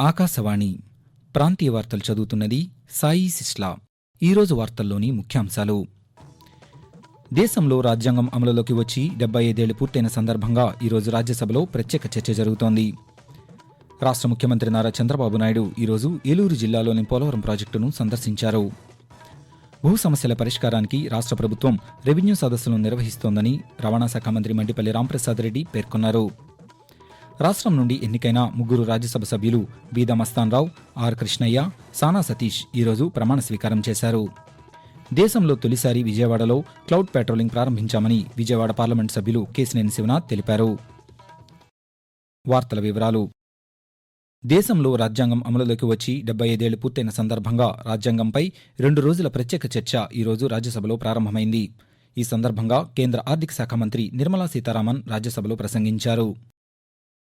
ఆకాశవాణి ప్రాంతీయ వార్తలు చదువుతున్నది సాయి సిస్లా. ఈరోజు వార్తల్లోని ముఖ్యాంశాలు. దేశంలో రాజ్యాంగం అమలులోకి వచ్చి డెబ్బై ఐదేళ్ళు పూర్తయిన సందర్భంగా ఈరోజు రాజ్యసభలో ప్రత్యేక చర్చ జరుగుతోంది. రాష్ట్ర ముఖ్యమంత్రి నారా చంద్రబాబు నాయుడు ఈరోజు ఏలూరు జిల్లాలోని పోలవరం ప్రాజెక్టును సందర్శించారు. భూ సమస్యల పరిష్కారానికి రాష్ట్ర ప్రభుత్వం రెవెన్యూ సదస్సులను నిర్వహిస్తోందని రవాణా శాఖ మంత్రి మండిపల్లి రాంప్రసాద్ రెడ్డి పేర్కొన్నారు. రాష్ట్రం నుండి ఎన్నికైన ముగ్గురు రాజ్యసభ సభ్యులు బీదా మస్తాన్రావు ఆర్ కృష్ణయ్య సానా సతీష్ ఈరోజు ప్రమాణ స్వీకారం చేశారు. దేశంలో తొలిసారి విజయవాడలో క్లౌడ్ పెట్రోలింగ్ ప్రారంభించామని విజయవాడ పార్లమెంట్ సభ్యులు కేసినేని శివనాథ్ తెలిపారు. వార్తల వివరాలు. దేశంలో రాజ్యాంగం అమలులోకి వచ్చి డెబ్బై ఐదేళ్ళు పూర్తయిన సందర్భంగా రాజ్యాంగంపై రెండు రోజుల ప్రత్యేక చర్చ ఈరోజు రాజ్యసభలో ప్రారంభమైంది. ఈ సందర్భంగా కేంద్ర ఆర్థిక శాఖ మంత్రి నిర్మలా సీతారామన్ రాజ్యసభలో ప్రసంగించారు.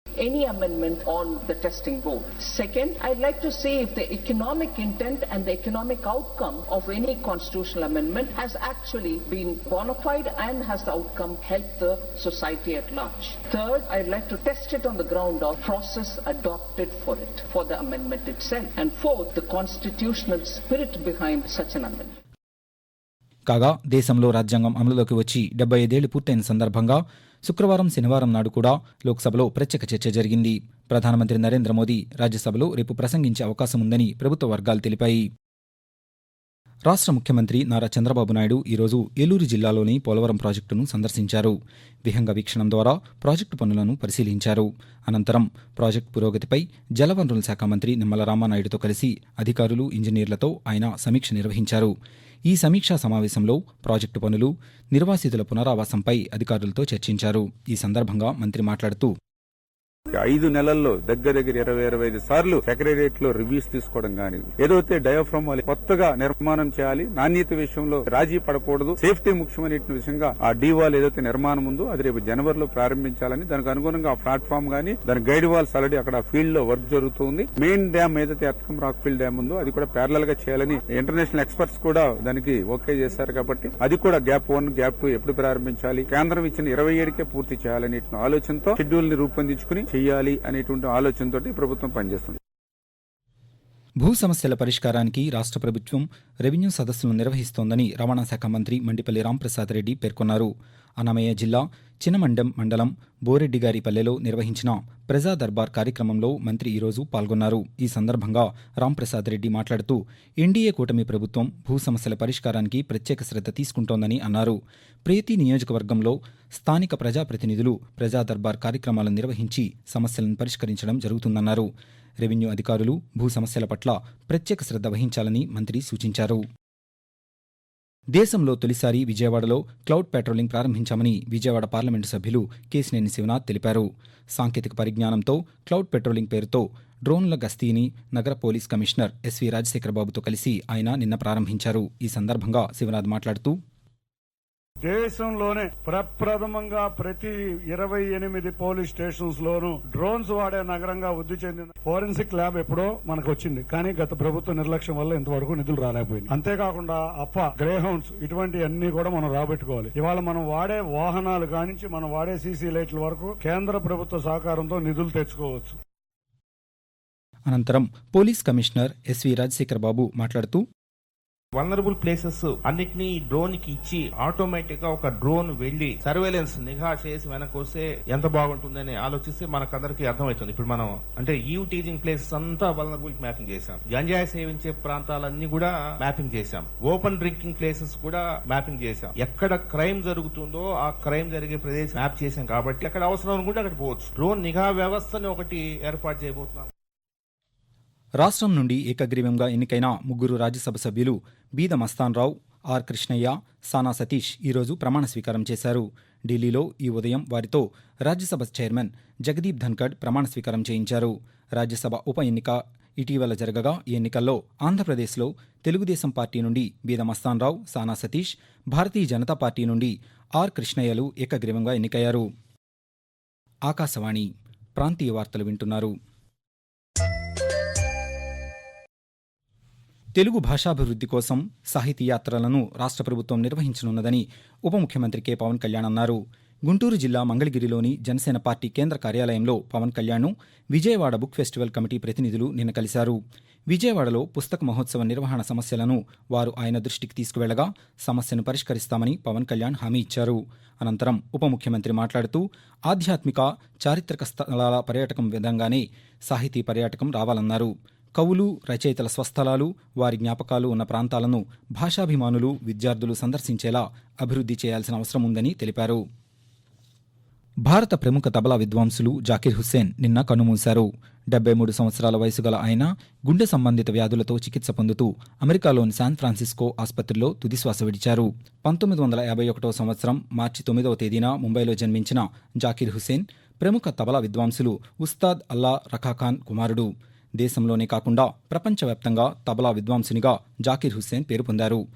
any amendment on the testing board. Second, I'd like to see if the economic intent and the economic outcome of any constitutional amendment has actually been bona fide and has the outcome helped the society at large. Third, I'd like to test it on the ground of process adopted for it, for the amendment itself. And fourth, the constitutional spirit behind such an amendment. కాగా దేశంలో రాజ్యాంగం అమలులోకి వచ్చి డెబ్బై ఐదేళ్లు పూర్తయిన సందర్భంగా శుక్రవారం శనివారం నాడు కూడా లోక్సభలో ప్రత్యేక చర్చ జరిగింది. ప్రధానమంత్రి నరేంద్ర మోదీ రాజ్యసభలో రేపు ప్రసంగించే అవకాశం ఉందని ప్రభుత్వ వర్గాలు తెలిపాయి. రాష్ట్ర ముఖ్యమంత్రి నారా చంద్రబాబు నాయుడు ఈరోజు ఏలూరు జిల్లాలోని పోలవరం ప్రాజెక్టును సందర్శించారు. విహంగ వీక్షణం ద్వారా ప్రాజెక్టు పనులను పరిశీలించారు. అనంతరం ప్రాజెక్టు పురోగతిపై జలవనరుల శాఖ మంత్రి నిమ్మల రామానాయుడుతో కలిసి అధికారులు ఇంజనీర్లతో ఆయన సమీక్ష నిర్వహించారు. ఈ సమీక్షా సమావేశంలో ప్రాజెక్టు పనులు నిర్వాసితుల పునరావాసంపై అధికారులతో చర్చించారు. ఈ సందర్భంగా మంత్రి మాట్లాడుతూ ఐదు నెలల్లో దగ్గర దగ్గర ఇరవై ఇరవై ఐదు సార్లు సెక్రటరియట్లో రివ్యూస్ తీసుకోవడం కానీ ఏదైతే డయాఫ్రమ్ కొత్తగా నిర్మాణం చేయాలి నాణ్యత విషయంలో రాజీ పడకూడదు సేఫ్టీ ముఖ్యమైన విషయంగా ఆ డీ వాల్ ఏదైతే నిర్మాణం ఉందో అది రేపు జనవరిలో ప్రారంభించాలని దానికి అనుగుణంగా ఆ ప్లాట్ఫామ్ గానీ దాని గైడ్ వాల్స్ ఆల్రెడీ అక్కడ ఫీల్డ్లో వర్క్ జరుగుతుంది. మెయిన్ డ్యామ్ ఏదైతే అత్కం రాక్ ఫీల్డ్ డ్యామ్ ఉందో అది కూడా ప్యారలల్గా చేయాలని ఇంటర్నేషనల్ ఎక్స్పర్ట్స్ కూడా దానికి ఓకే చేశారు కాబట్టి అది కూడా గ్యాప్ వన్ గ్యాప్ టూ ఎప్పుడు ప్రారంభించాలి కేంద్రం ఇచ్చిన ఇరవై ఏడుకే పూర్తి చేయాలని ఆలోచనతో షెడ్యూల్ని రూపొందించుకుని చేయాలి అనేటువంటి ఆలోచనతో ప్రభుత్వం పనిచేస్తుంది. భూ సమస్యల పరిష్కారానికి రాష్ట్ర ప్రభుత్వం రెవెన్యూ సదస్సులను నిర్వహిస్తోందని రవాణా శాఖ మంత్రి మండిపల్లి రాంప్రసాద్ రెడ్డి పేర్కొన్నారు. అన్నమయ్య జిల్లా చినమండం మండలం బోరెడ్డిగారిపల్లెలో నిర్వహించిన ప్రజా దర్బార్ కార్యక్రమంలో మంత్రి ఈరోజు పాల్గొన్నారు. ఈ సందర్భంగా రాంప్రసాద్ రెడ్డి మాట్లాడుతూ ఎన్డీఏ కూటమి ప్రభుత్వం భూ సమస్యల పరిష్కారానికి ప్రత్యేక శ్రద్ధ తీసుకుంటోందని అన్నారు. ప్రతి నియోజకవర్గంలో స్థానిక ప్రజాప్రతినిధులు ప్రజా దర్బార్ కార్యక్రమాలను నిర్వహించి సమస్యలను పరిష్కరించడం జరుగుతుందన్నారు. రెవెన్యూ అధికారులు భూ సమస్యల పట్ల ప్రత్యేక శ్రద్ధ వహించాలని మంత్రి సూచించారు. దేశంలో తొలిసారి విజయవాడలో క్లౌడ్ పెట్రోలింగ్ ప్రారంభించామని విజయవాడ పార్లమెంటు సభ్యులు కేసినేని శివనాథ్ తెలిపారు. సాంకేతిక పరిజ్ఞానంతో క్లౌడ్ పెట్రోలింగ్ పేరుతో డ్రోన్ల గస్తీని నగర పోలీస్ కమిషనర్ ఎస్వి రాజశేఖరబాబుతో కలిసి ఆయన నిన్న ప్రారంభించారు. ఈ సందర్భంగా శివనాథ్ మాట్లాడుతూ దేశంలోనే ప్రప్రథమంగా ప్రతి ఇరవై ఎనిమిది పోలీస్ స్టేషన్స్ లోను డ్రోన్స్ వాడే నగరంగా వృద్ధి చెందిన ఫోరెన్సిక్ ల్యాబ్ ఎప్పుడో మనకు వచ్చింది. కానీ గత ప్రభుత్వ నిర్లక్ష్యం వల్ల ఇంతవరకు నిధులు రాలేకపోయింది. అంతేకాకుండా అప్ప గ్రే హౌండ్స్ ఇటువంటి అన్ని కూడా మనం రాబెట్టుకోవాలి. ఇవాళ మనం వాడే వాహనాలు కానించి మనం వాడే సీసీ లైట్ల వరకు కేంద్ర ప్రభుత్వ సహకారంతో నిధులు తెచ్చుకోవచ్చు. అనంతరం పోలీస్ కమిషనర్ ఎస్వి రాజశేఖరబాబు మాట్లాడుతూ వనరబుల్ ప్లేసెస్ అన్నిటినీ డ్రోన్కి ఇచ్చి ఆటోమేటిక్గా ఒక డ్రోన్ వెళ్ళి సర్వేలెన్స్ నిఘా చేసి వెనక్కి వస్తే ఎంత బాగుంటుందని ఆలోచిస్తే మనకందరికి అర్థమవుతుంది. ఇప్పుడు మనం అంటే యూ టీజింగ్ ప్లేసెస్ అంతా వలనరబుల్ మ్యాపింగ్ చేశాం. గంజాయి సేవించే ప్రాంతాలన్నీ కూడా మ్యాపింగ్ చేశాం. ఓపెన్ డ్రింకింగ్ ప్లేసెస్ కూడా మ్యాపింగ్ చేశాం. ఎక్కడ క్రైమ్ జరుగుతుందో ఆ క్రైమ్ జరిగే ప్రదేశం మ్యాప్ చేశాం కాబట్టి అక్కడ అవసరం అనుకుంటే అక్కడ పోవచ్చు. డ్రోన్ నిఘా వ్యవస్థని ఒకటి ఏర్పాటు చేయబోతున్నాం. రాష్ట్రం నుండి ఏకగ్రీవంగా ఎన్నికైన ముగ్గురు రాజ్యసభ సభ్యులు బీద మస్తాన్రావు ఆర్ కృష్ణయ్య సానా సతీష్ ఈరోజు ప్రమాణ స్వీకారం చేశారు. ఢిల్లీలో ఈ ఉదయం వారితో రాజ్యసభ చైర్మన్ జగదీప్ ధన్కడ్ ప్రమాణ స్వీకారం చేయించారు. రాజ్యసభ ఉప ఎన్నిక ఇటీవల జరగగా ఈ ఎన్నికల్లో ఆంధ్రప్రదేశ్లో తెలుగుదేశం పార్టీ నుండి బీద మస్తాన్రావు సానా సతీష్ భారతీయ జనతా పార్టీ నుండి ఆర్ కృష్ణయ్యలు ఏకగ్రీవంగా ఎన్నికయ్యారు. ఆకాశవాణి ప్రాంతీయ వార్తలు వింటున్నారు. తెలుగు భాషాభివృద్ధి కోసం సాహితీ యాత్రలను రాష్ట్ర ప్రభుత్వం నిర్వహించనున్నదని ఉప ముఖ్యమంత్రి కె. పవన్ కళ్యాణ్ అన్నారు. గుంటూరు జిల్లా మంగళగిరిలోని జనసేన పార్టీ కేంద్ర కార్యాలయంలో పవన్ కళ్యాణ్ను విజయవాడ బుక్ ఫెస్టివల్ కమిటీ ప్రతినిధులు నిన్న కలిశారు. విజయవాడలో పుస్తక మహోత్సవ నిర్వహణ సమస్యలను వారు ఆయన దృష్టికి తీసుకువెళ్ళగా సమస్యను పరిష్కరిస్తామని పవన్ కళ్యాణ్ హామీ ఇచ్చారు. అనంతరం ఉప ముఖ్యమంత్రి మాట్లాడుతూ ఆధ్యాత్మిక చారిత్రక స్థలాల పర్యాటకం విధంగానే సాహితీ పర్యాటకం రావాలన్నారు. కవులు రచయితల స్వస్థలాలు వారి జ్ఞాపకాలు ఉన్న ప్రాంతాలను భాషాభిమానులు విద్యార్థులు సందర్శించేలా అభివృద్ధి చేయాల్సిన అవసరం ఉందని తెలిపారు. భారత ప్రముఖ తబలా విద్వాంసులు జాకిర్ హుస్సేన్ నిన్న కన్నుమూశారు డెబ్బై మూడు సంవత్సరాల వయసు గల ఆయన గుండె సంబంధిత వ్యాధులతో చికిత్స పొందుతూ అమెరికాలోని శాన్ ఫ్రాన్సిస్కో ఆసుపత్రిలో తుదిశ్వాస విడిచారు. పంతొమ్మిది వందల యాభై ఒకటో సంవత్సరం మార్చి తొమ్మిదవ తేదీన ముంబైలో జన్మించిన జాకిర్ హుస్సేన్ ప్రముఖ తబలా విద్వాంసులు ఉస్తాద్ అల్లా రఖాఖాన్ కుమారుడు. దేశంలోనే కాకుండా ప్రపంచవ్యాప్తంగా తబలా విద్వాంసునిగా జాకిర్ హుస్సేన్ పేరు పొందారు.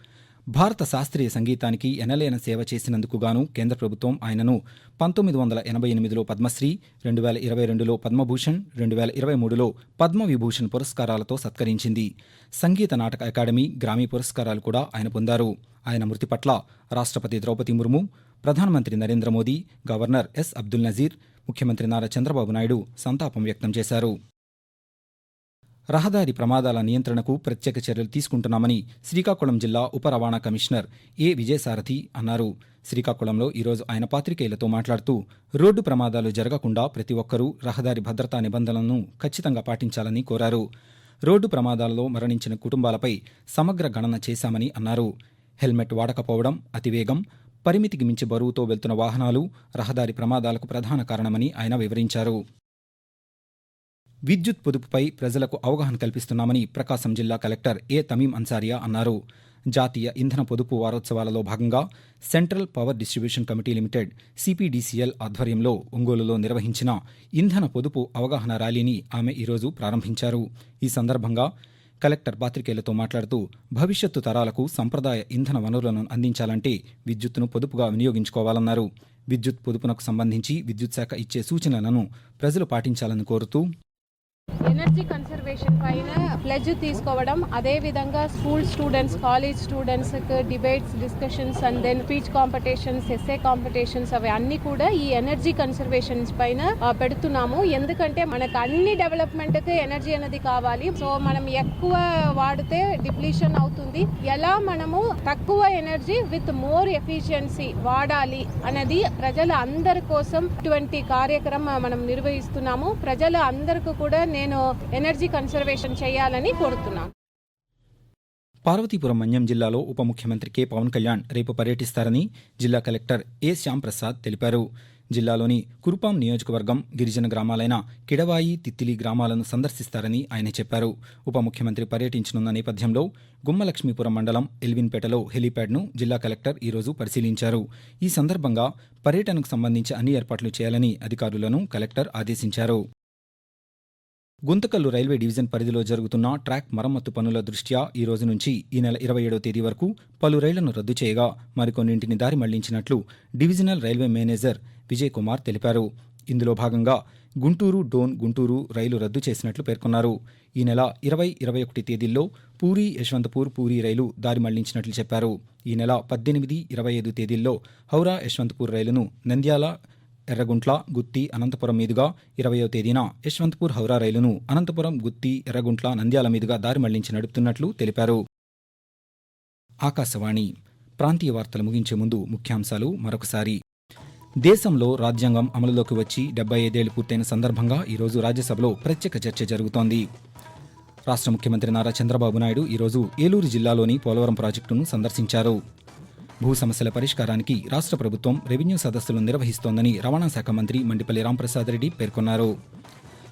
భారత శాస్త్రీయ సంగీతానికి ఎనలేన సేవ చేసినందుకు గాను కేంద్ర ప్రభుత్వం ఆయనను పంతొమ్మిది వందల ఎనభై ఎనిమిదిలో పద్మశ్రీ రెండు వేల ఇరవై రెండులో పద్మభూషణ్ రెండు వేల ఇరవై మూడులో పద్మవిభూషణ్ పురస్కారాలతో సత్కరించింది. సంగీత నాటక అకాడమీ గ్రామీ పురస్కారాలు కూడా ఆయన పొందారు. ఆయన మృతి పట్ల రాష్ట్రపతి ద్రౌపది ముర్ము ప్రధానమంత్రి నరేంద్ర మోదీ గవర్నర్ ఎస్ అబ్దుల్ నజీర్ ముఖ్యమంత్రి నారా చంద్రబాబు నాయుడు సంతాపం వ్యక్తం చేశారు. రహదారి ప్రమాదాల నియంత్రణకు ప్రత్యేక చర్యలు తీసుకుంటున్నామని శ్రీకాకుళం జిల్లా ఉప రవాణా కమిషనర్ ఏ విజయసారథి అన్నారు. శ్రీకాకుళంలో ఈరోజు ఆయన పాత్రికేయులతో మాట్లాడుతూ రోడ్డు ప్రమాదాలు జరగకుండా ప్రతి ఒక్కరూ రహదారి భద్రతా నిబంధనలను ఖచ్చితంగా పాటించాలని కోరారు. రోడ్డు ప్రమాదాలలో మరణించిన కుటుంబాలపై సమగ్ర గణన చేశామని అన్నారు. హెల్మెట్ వాడకపోవడం అతివేగం పరిమితికి మించి బరువుతో వెళ్తున్న వాహనాలు రహదారి ప్రమాదాలకు ప్రధాన కారణమని ఆయన వివరించారు. విద్యుత్ పొదుపుపై ప్రజలకు అవగాహన కల్పిస్తున్నామని ప్రకాశం జిల్లా కలెక్టర్ ఏ తమీం అన్సారియా అన్నారు. జాతీయ ఇంధన పొదుపు వారోత్సవాలలో భాగంగా central power distribution committee limited CPDCL ఆధ్వర్యంలో ఒంగోలులో నిర్వహించిన ఇంధన పొదుపు అవగాహన ర్యాలీని ఆమె ఈరోజు ప్రారంభించారు. ఈ సందర్భంగా కలెక్టర్ పాత్రికేయులతో మాట్లాడుతూ భవిష్యత్తు తరాలకు సంప్రదాయ ఇంధన వనరులను అందించాలంటే విద్యుత్తును పొదుపుగా వినియోగించుకోవాలన్నారు. విద్యుత్ పొదుపునకు సంబంధించి విద్యుత్ శాఖ ఇచ్చే సూచనలను ప్రజలు పాటించాలని కోరుతూ ఎనర్జీ కన్సర్వేషన్ పైన ప్లెజ్ తీసుకోవడం అదే విధంగా school students college students debates discussions and then speech competitions essay competitions అవి అన్ని కూడా ఈ ఎనర్జీ కన్సర్వేషన్స్ పైన పెడుతున్నాము. ఎందుకంటే మనకు అన్ని డెవలప్మెంట్కి ఎనర్జీ అనేది కావాలి. సో మనం ఎక్కువ వాడితే డిప్లీషన్ అవుతుంది. ఎలా మనము తక్కువ ఎనర్జీ విత్ మోర్ ఎఫిషియన్సీ వాడాలి అనేది ప్రజల అందరి కోసం ఇటువంటి కార్యక్రమం మనం నిర్వహిస్తున్నాము. ప్రజల అందరికీ కూడా నేను ఎనర్జీ కన్సర్వేషన్ చేయాలని కోరుతున్నాను. పార్వతీపురం మన్యం జిల్లాలో ఉప ముఖ్యమంత్రి కె. పవన్ కళ్యాణ్ రేపు పర్యటిస్తారని జిల్లా కలెక్టర్ ఏ శ్యాంప్రసాద్ తెలిపారు. జిల్లాలోని కురుపాం నియోజకవర్గం గిరిజన గ్రామాలైన కిడవాయి తిత్తిలి గ్రామాలను సందర్శిస్తారని ఆయన చెప్పారు. ఉప ముఖ్యమంత్రి పర్యటించనున్న నేపథ్యంలో గుమ్మలక్ష్మీపురం మండలం ఎల్విన్పేటలో హెలీప్యాడ్ను జిల్లా కలెక్టర్ ఈరోజు పరిశీలించారు. ఈ సందర్భంగా పర్యటనకు సంబంధించి అన్ని ఏర్పాట్లు చేయాలని అధికారులను కలెక్టర్ ఆదేశించారు. గుంతకల్లు రైల్వే డివిజన్ పరిధిలో జరుగుతున్న ట్రాక్ మరమ్మతు పనుల దృష్ట్యా ఈ రోజు నుంచి ఈ నెల ఇరవై ఏడవ తేదీ వరకు పలు రైళ్ళను రద్దు చేయగా మరికొన్నింటిని దారి మళ్ళించినట్లు divisional railway manager Vijay Kumar తెలిపారు. ఇందులో భాగంగా గుంటూరు డోన్ గుంటూరు రైలు రద్దు చేసినట్లు పేర్కొన్నారు. ఈ నెల ఇరవై ఇరవై ఒకటి తేదీల్లో పూరి యశ్వంతపూర్ పూరి రైలు దారి మళ్ళించినట్లు చెప్పారు. ఈ నెల పద్దెనిమిది ఇరవై ఐదు తేదీల్లో హౌరా యశ్వంతపూర్ రైలును నంద్యాల ఎర్రగుంట్ల గుత్తి అనంతపురం మీదుగా ఇరవయో తేదీన యశ్వంత్పూర్ హౌరా రైలును అనంతపురం గుత్తి ఎర్రగుంట్ల నంద్యాల మీదుగా దారి మళ్ళించి నడుపుతున్నట్లు తెలిపారు. ఆకాశవాణి. ప్రాంతీయ వార్తలు ముగించే ముందు ముఖ్యాంశాలు మరొకసారి. దేశంలో రాజ్యాంగం అమలులోకి వచ్చి డెబ్బై ఐదేళ్ళు పూర్తయిన సందర్భంగా ఈరోజు రాజ్యసభలో ప్రత్యేక చర్చ జరుగుతోంది. రాష్ట్ర ముఖ్యమంత్రి నారా చంద్రబాబు నాయుడు ఈరోజు ఏలూరు జిల్లాలోని పోలవరం ప్రాజెక్టును సందర్శించారు. భూ సమస్యల పరిష్కారానికి రాష్ట్ర ప్రభుత్వం రెవెన్యూ సదస్సులు నిర్వహిస్తోందని రవాణా శాఖ మంత్రి మండిపల్లి రాంప్రసాద్ రెడ్డి పేర్కొన్నారు.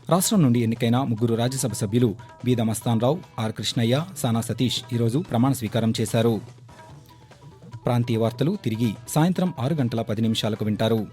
రాష్ట్రం నుండి ఎన్నికైన ముగ్గురు రాజ్యసభ సభ్యులు బీద మస్తాన్రావు ఆర్ కృష్ణయ్య సానా సతీష్ ఈరోజు ప్రమాణ స్వీకారం చేశారు. ప్రాంతీయ వార్తలు తిరిగి సాయంత్రం ఆరు గంటల పది నిమిషాలకు వింటారు.